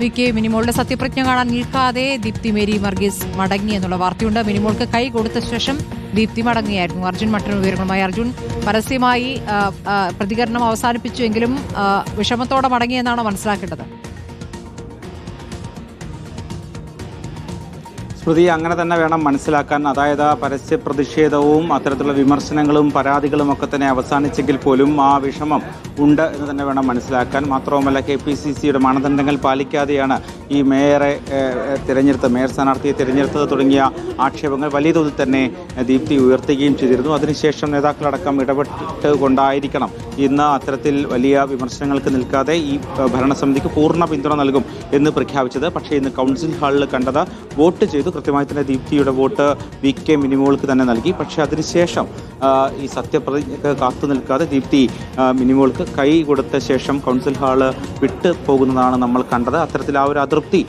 V K മിനിമോളുടെ സത്യപ്രതിജ്ഞ കാണാൻ നിൽക്കാതെ ദീപ്തി മേരി വർഗീസ് മടങ്ങി എന്നുള്ള വാർത്തയുണ്ട്. മിനിമോൾക്ക് കൈ കൊടുത്ത ശേഷം ദീപ്തി മടങ്ങിയായിരുന്നു അർജുൻ മറ്റൊരു വിവരങ്ങളുമായി. അർജുൻ പരസ്യമായി പ്രതികരണം അവസാനിപ്പിച്ചുവെങ്കിലും എങ്കിലും വിഷമത്തോടെ മടങ്ങിയെന്നാണോ മനസ്സിലാക്കേണ്ടത്? സ്മൃതി അങ്ങനെ തന്നെ വേണം മനസ്സിലാക്കാൻ. അതായത് പരസ്യ പ്രതിഷേധവും അത്തരത്തിലുള്ള വിമർശനങ്ങളും പരാതികളും ഒക്കെ തന്നെ അവസാനിച്ചെങ്കിൽ പോലും ആ വിഷമം ഉണ്ട് എന്ന് തന്നെ വേണം മനസ്സിലാക്കാൻ. മാത്രവുമല്ല കെ പി സി സിയുടെ മാനദണ്ഡങ്ങൾ പാലിക്കാതെയാണ് ഈ മേയറെ തിരഞ്ഞെടുത്ത് മേയർ സ്ഥാനാർത്ഥിയെ തിരഞ്ഞെടുത്തത് തുടങ്ങിയ ആക്ഷേപങ്ങൾ വലിയ തോതിൽ തന്നെ ദീപ്തി ഉയർത്തുകയും ചെയ്തിരുന്നു. അതിനുശേഷം നേതാക്കളടക്കം ഇടപെട്ട് കൊണ്ടായിരിക്കണം ഇന്ന് അത്തരത്തിൽ വലിയ വിമർശനങ്ങൾക്ക് നിൽക്കാതെ ഈ ഭരണസമിതിക്ക് പൂർണ പിന്തുണ നൽകും എന്ന് പ്രഖ്യാപിച്ചത്. പക്ഷേ ഇന്ന് കൗൺസിൽ ഹാളിൽ കണ്ടത് വോട്ട് ചെയ്തു കൃത്യമായി തന്നെ ദീപ്തിയുടെ വോട്ട് വി കെ മിനിമോൾക്ക് തന്നെ നൽകി. പക്ഷേ അതിനുശേഷം ഈ സത്യപ്രതിജ്ഞയ്ക്ക് കാത്തു നിൽക്കാതെ ദീപ്തി മിനിമോൾക്ക് കൈ കൊടുത്ത ശേഷം കൗൺസിൽ ഹാൾ വിട്ട് പോകുന്നതാണ് നമ്മൾ കണ്ടത്. അത്തരത്തിൽ ആ ഒരു അതൃപ്തി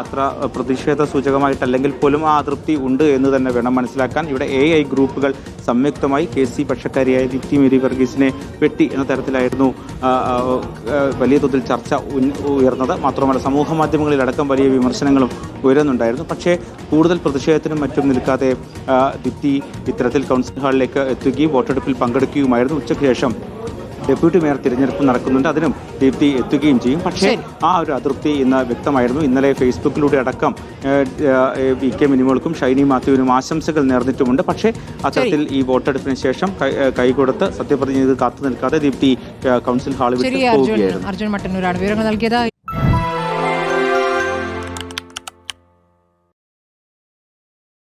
അത്ര പ്രതിഷേധ സൂചകമായിട്ടല്ലെങ്കിൽ പോലും ആ അതൃപ്തി ഉണ്ട് എന്ന് തന്നെ വേണം മനസ്സിലാക്കാൻ. ഇവിടെ എ ഐ ഗ്രൂപ്പുകൾ സംയുക്തമായി കെ സി പക്ഷക്കാരിയായ വിക്കി മേരി വർഗീസിനെ വെട്ടി എന്ന തരത്തിലായിരുന്നു വലിയ തോതിൽ ചർച്ച ഉയർന്നത്. മാത്രമല്ല സമൂഹ മാധ്യമങ്ങളിലടക്കം വലിയ വിമർശനങ്ങളും ഉയരുന്നുണ്ടായിരുന്നു. പക്ഷേ കൂടുതൽ പ്രതിഷേധത്തിനും മറ്റും നിൽക്കാതെ ദിത്തി ഇത്തരത്തിൽ കൗൺസിൽ ഹാളിലേക്ക് എത്തുകയും വോട്ടെടുപ്പിൽ പങ്കെടുക്കുകയുമായിരുന്നു. ഉച്ചയ്ക്ക് ശേഷം ഡെപ്യൂട്ടി മേയർ തിരഞ്ഞെടുപ്പ് നടക്കുന്നുണ്ട്. അതിനും ദീപ്തി എത്തുകയും ചെയ്യും. പക്ഷേ ആ ഒരു അതൃപ്തി ഇന്ന് വ്യക്തമായിരുന്നു. ഇന്നലെ ഫേസ്ബുക്കിലൂടെ അടക്കം വി കെ മിനിമോൾക്കും ഷൈനി മാത്യുവിനും ആശംസകൾ നേർന്നിട്ടുമുണ്ട്. പക്ഷേ അത്തരത്തിൽ ഈ വോട്ടെടുപ്പിന് ശേഷം കൈകൊടുത്ത് സത്യപ്രതിജ്ഞ കാത്തു നിൽക്കാതെ ദീപ്തി കൗൺസിൽ ഹാളിൽ പോവുകയായിരുന്നു. അർജുൻ മട്ടന്നൂരാണ്. വിവരങ്ങൾ നൽകിയത്